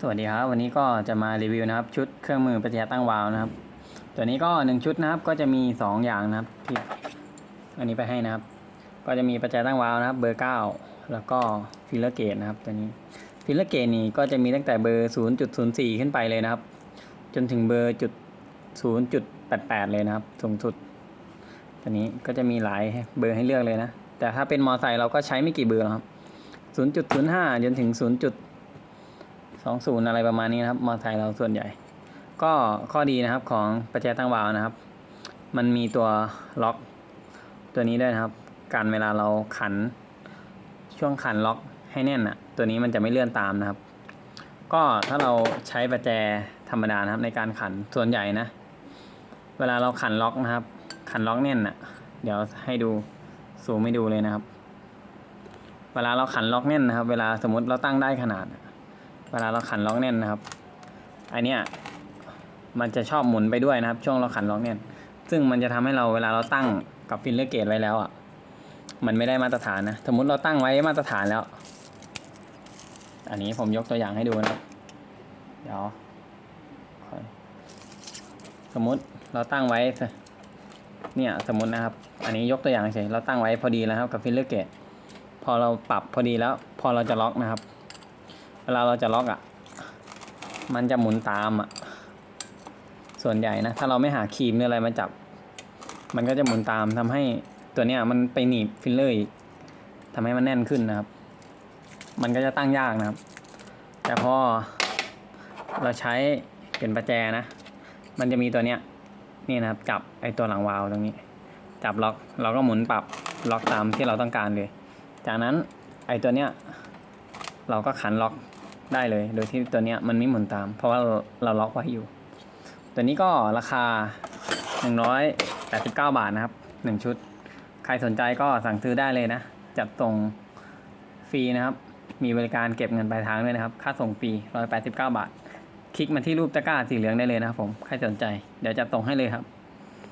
สวัสดีครับ วันนี้ก็จะมารีวิวนะครับ ชุดเครื่องมือประแจตั้งวาล์วนะครับ ตัวนี้ก็หนึ่งชุดนะครับก็จะมีสองอย่างนะครับที่อันนี้ไปให้นะครับ ก็จะมีประแจตั้งวาล์วนะครับเบอร์เก้าแล้วก็ฟิลเลอร์เกตนะครับ ตัวนี้ฟิลเลอร์เกตนี่ก็จะมีตั้งแต่เบอร์ศูนย์จุดศูนย์สี่ขึ้นไปเลยนะครับ จนถึงเบอร์จุดศูนย์จุดแปดแปดเลยนะครับ สูงสุด ตัวนี้ก็จะมีหลายเบอร์ให้เลือกเลยนะ แต่ถ้าเป็นมอไซค์เราก็ใช้ไม่กี่เบอร์ครับศูนย์จุดศูนย์ห้าจนถึงศู สองศูนย์อะไรประมาณนี้นะครับมอเตอร์ไซค์เราส่วนใหญ่ ก็ข้อดีนะครับของประแจตั้งวาล์วนะครับ มันมีตัวล็อกตัวนี้ด้วยนะครับ การเวลาเราขันช่วงขันล็อกให้แน่นอะตัวนี้มันจะไม่เลื่อนตามนะครับ ก็ถ้าเราใช้ประแจธรรมดานะครับในการขันส่วนใหญ่นะ เวลาเราขันล็อกนะครับ ขันล็อกแน่นอะเดี๋ยวให้ดูสูมให้ดูเลยนะครับ เวลาเราขันล็อกแน่นนะครับ เวลาสมมติเราตั้งได้ขนาด เวลาเราขันล็อกแน่นนะครับ อันเนี้ยมันจะชอบหมุนไปด้วยนะครับ ช่วงเราขันล็อกแน่น ซึ่งมันจะทำให้เราเวลาเราตั้งกับฟิลเลอร์เกตไว้แล้วอะ มันไม่ได้มาตรฐานนะ สมมติเราตั้งไว้มาตรฐานแล้ว อันนี้ผมยกตัวอย่างให้ดูนะครับ เดี๋ยว สมมติเราตั้งไว้ เนี่ยสมมตินะครับ อันนี้ยกตัวอย่างเฉย เราตั้งไว้พอดีแล้วครับกับฟิลเลอร์เกต พอเราปรับพอดีแล้ว พอเราจะล็อกนะครับ เวลาเราจะล็อกอะ มันจะหมุนตามอะ ส่วนใหญ่นะ ถ้าเราไม่หาครีมหรืออะไรมาจับ มันก็จะหมุนตามทำให้ตัวเนี้ยมันไปหนีบฟิลเลอร์อีกทำให้มันแน่นขึ้นนะครับ มันก็จะตั้งยากนะครับ แต่พอเราใช้เป็นประแจนะ มันจะมีตัวเนี้ยนี่นะครับ จับไอตัวหลังวาล์วตรงนี้ จับล็อก เราก็หมุนปรับล็อกตามที่เราต้องการเลย จากนั้นไอตัวเนี้ยเราก็ขันล็อก ได้เลย โดยที่ตัวเนี้ยมันไม่หมุนตาม เพราะว่าเราล็อกไว้อยู่ ตัวนี้ก็ราคา 189 บาทนะครับ 1 ชุด ใครสนใจก็สั่งซื้อได้เลยนะ จัดส่งฟรีนะครับ มีบริการเก็บเงินปลายทางด้วยนะครับ ค่าส่งฟรี 189 บาท คลิกมาที่รูปตะกร้าสีเหลืองได้เลยนะครับผม ใครสนใจ เดี๋ยวจัดส่งให้เลยครับ